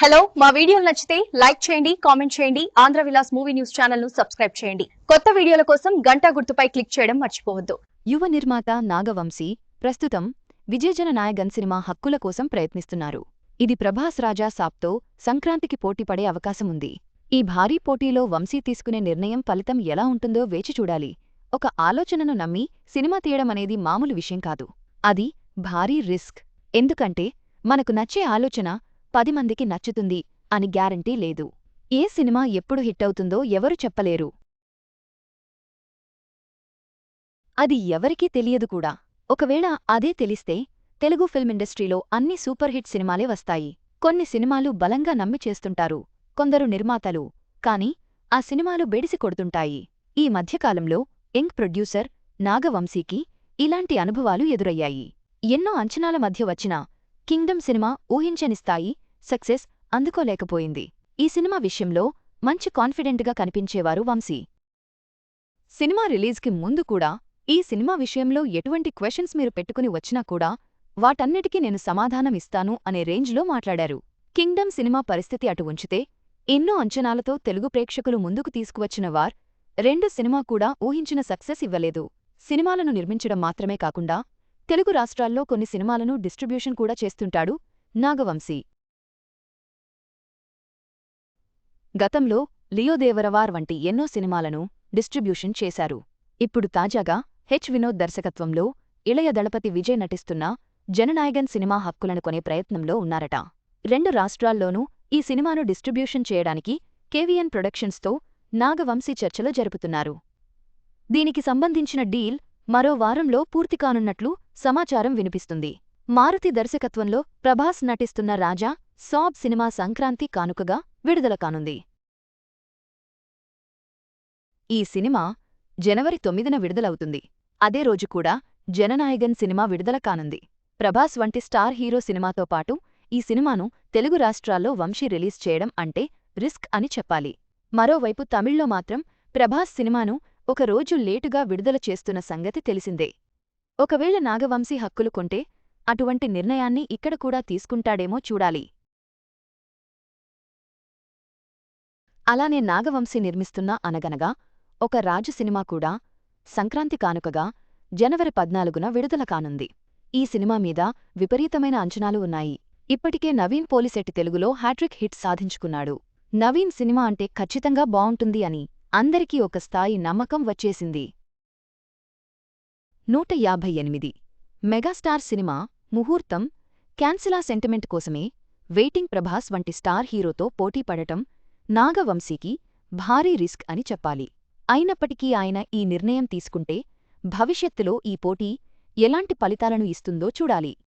Hello మా వీడియోలు నచ్చితే లైక్ చేయండి కామెంట్ చేయండి ఆంధ్ర విలాస్ మూవీ న్యూస్ ఛానల్ను సబ్స్క్రైబ్ చేయండి. కొత్త వీడియోల కోసం గంటా గుర్తుపై క్లిక్ చేయడం మర్చిపోవద్దు. యువ నిర్మాత నాగవంశీ ప్రస్తుతం విజయజన నాయగన్ సినిమా హక్కుల కోసం ప్రయత్నిస్తున్నారు. ఇది ప్రభాస్ రాజా సాబ్తో సంక్రాంతికి పోటీపడే అవకాశముంది ఈ భారీ పోటీలో వంశీ తీసుకునే నిర్ణయం ఫలితం ఎలా ఉంటుందో వేచి చూడాలి. ఒక ఆలోచనను నమ్మి సినిమా తీయడం అనేది మామూలు విషయం కాదు. అది భారీ రిస్క్. ఎందుకంటే మనకు నచ్చే ఆలోచన పది మందికి నచ్చుతుంది అని గ్యారంటీ లేదు. ఏ సినిమా ఎప్పుడు హిట్టవుతుందో ఎవరు చెప్పలేరు. అది ఎవరికీ తెలియదు కూడా. ఒకవేళ అదే తెలిస్తే తెలుగు ఫిల్మ్ ఇండస్ట్రీలో అన్ని సూపర్ హిట్ సినిమాలే వస్తాయి. కొన్ని సినిమాలు బలంగా నమ్మి చేస్తుంటారు. కొందరు నిర్మాతలు. కాని ఆ సినిమాలు బెడిసి కొడుతుంటాయి. ఈ మధ్యకాలంలో యంగ్ ప్రొడ్యూసర్ నాగవంశీకి ఇలాంటి అనుభవాలు ఎదురయ్యాయి. ఎన్నో అంచనాల మధ్య వచ్చిన కింగ్డమ్ సినిమా ఊహించని స్థాయి సక్సెస్ అందుకోలేకపోయింది. ఈ సినిమా విషయంలో మంచి కాన్ఫిడెంట్గా కనిపించేవారు వంశీ. సినిమా రిలీజ్కి ముందు కూడా ఈ సినిమా విషయంలో ఎటువంటి క్వశ్చన్స్ మీరు పెట్టుకుని వచ్చినా కూడా వాటన్నిటికీ నేను సమాధానం ఇస్తాను అనే రేంజ్లో మాట్లాడారు. కింగ్డమ్ సినిమా పరిస్థితి అటు ఉంచితే ఎన్నో అంచనాలతో తెలుగు ప్రేక్షకులు ముందుకు తీసుకువచ్చిన వార్ రెండు సినిమా కూడా ఊహించిన సక్సెస్ ఇవ్వలేదు. సినిమాలను నిర్మించడం మాత్రమే కాకుండా తెలుగు రాష్ట్రాల్లో కొన్ని సినిమాలను డిస్ట్రిబ్యూషన్ కూడా చేస్తుంటాడు నాగవంశీ. గతంలో లియోదేవరవార్ వంటి ఎన్నో సినిమాలను డిస్ట్రిబ్యూషన్ చేశారు. ఇప్పుడు తాజాగా హెచ్ వినోద్ దర్శకత్వంలో ఇళయ దళపతి విజయ్ నటిస్తున్న జననాయగన్ సినిమా హక్కులను కొనే ప్రయత్నంలో ఉన్నారట. రెండు రాష్ట్రాల్లోనూ ఈ సినిమాను డిస్ట్రిబ్యూషన్ చేయడానికి కేవీఎన్ ప్రొడక్షన్స్తో నాగవంశీ చర్చలు జరుపుతున్నారు. దీనికి సంబంధించిన డీల్ మరో వారంలో పూర్తి కానున్నట్లు సమాచారం వినిపిస్తుంది. మారుతి దర్శకత్వంలో ప్రభాస్ నటిస్తున్న రాజా సాబ్ సినిమా సంక్రాంతి కానుకగా విడుదల కానుంది. ఈ సినిమా జనవరి తొమ్మిదిన విడుదలవుతుంది. అదే రోజు కూడా జననాయగన్ సినిమా విడుదల కానుంది. ప్రభాస్ వంటి స్టార్ హీరో సినిమాతో పాటు ఈ సినిమాను తెలుగు రాష్ట్రాల్లో వంశీ రిలీజ్ చేయడం అంటే రిస్క్ అని చెప్పాలి. మరోవైపు తమిళ్ళో మాత్రం ప్రభాస్ సినిమాను ఒక రోజు లేటుగా విడుదల చేస్తున్న సంగతి తెలిసిందే. ఒకవేళ నాగవంశీ హక్కులు కొంటే అటువంటి నిర్ణయాన్ని ఇక్కడ కూడా తీసుకుంటాడేమో చూడాలి. అలానే నాగవంశీ నిర్మిస్తున్న అనగనగా ఒక రాజు సినిమా కూడా సంక్రాంతి కానుకగా జనవరి పద్నాలుగున విడుదల కానుంది. ఈ సినిమా మీద విపరీతమైన అంచనాలు ఉన్నాయి. ఇప్పటికే నవీన్ పోలిశెట్టి తెలుగులో హ్యాట్రిక్ హిట్ సాధించుకున్నాడు. నవీన్ సినిమా అంటే ఖచ్చితంగా బావుంటుంది అని అందరికీ ఒక స్థాయి నమ్మకం వచ్చేసింది. నూట యాభై ఎనిమిది. మెగాస్టార్ సినిమా ముహూర్తం క్యాన్సిలా సెంటిమెంట్ కోసమే వెయిటింగ్ ప్రభాస్ వంటి స్టార్ హీరోతో పోటీపడటం నాగవంశీకి భారీ రిస్క్ అని చెప్పాలి. అయినప్పటికీ ఆయన ఈ నిర్ణయం తీసుకుంటే భవిష్యత్తులో ఈ పోటీ ఎలాంటి ఫలితాలను ఇస్తుందో చూడాలి.